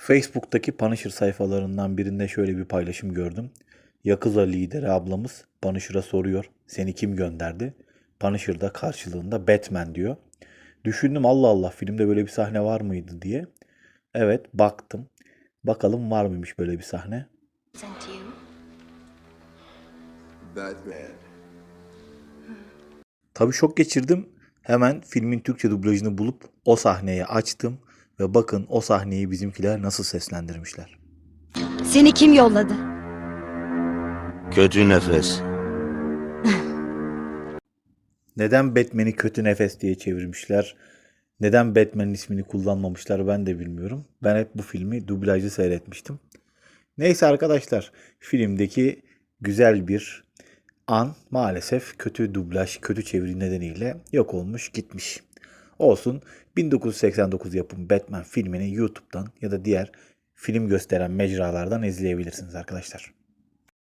Facebook'taki Punisher sayfalarından birinde şöyle bir paylaşım gördüm. Yakuza lideri ablamız Punisher'a soruyor. Seni kim gönderdi? Punisher da karşılığında Batman diyor. Düşündüm Allah Allah filmde böyle bir sahne var mıydı diye. Evet baktım. Bakalım var mıymış böyle bir sahne. Batman. Tabii şok geçirdim. Hemen filmin Türkçe dublajını bulup o sahneyi açtım. Ve bakın o sahneyi bizimkiler nasıl seslendirmişler. Seni kim yolladı? Kötü nefes. Neden Batman'i kötü nefes diye çevirmişler? Neden Batman'in ismini kullanmamışlar ben de bilmiyorum. Ben hep bu filmi dublajlı seyretmiştim. Neyse arkadaşlar filmdeki güzel bir an maalesef kötü dublaj, kötü çeviri nedeniyle yok olmuş gitmiş. Olsun 1989 yapım Batman filmini YouTube'dan ya da diğer film gösteren mecralardan izleyebilirsiniz arkadaşlar.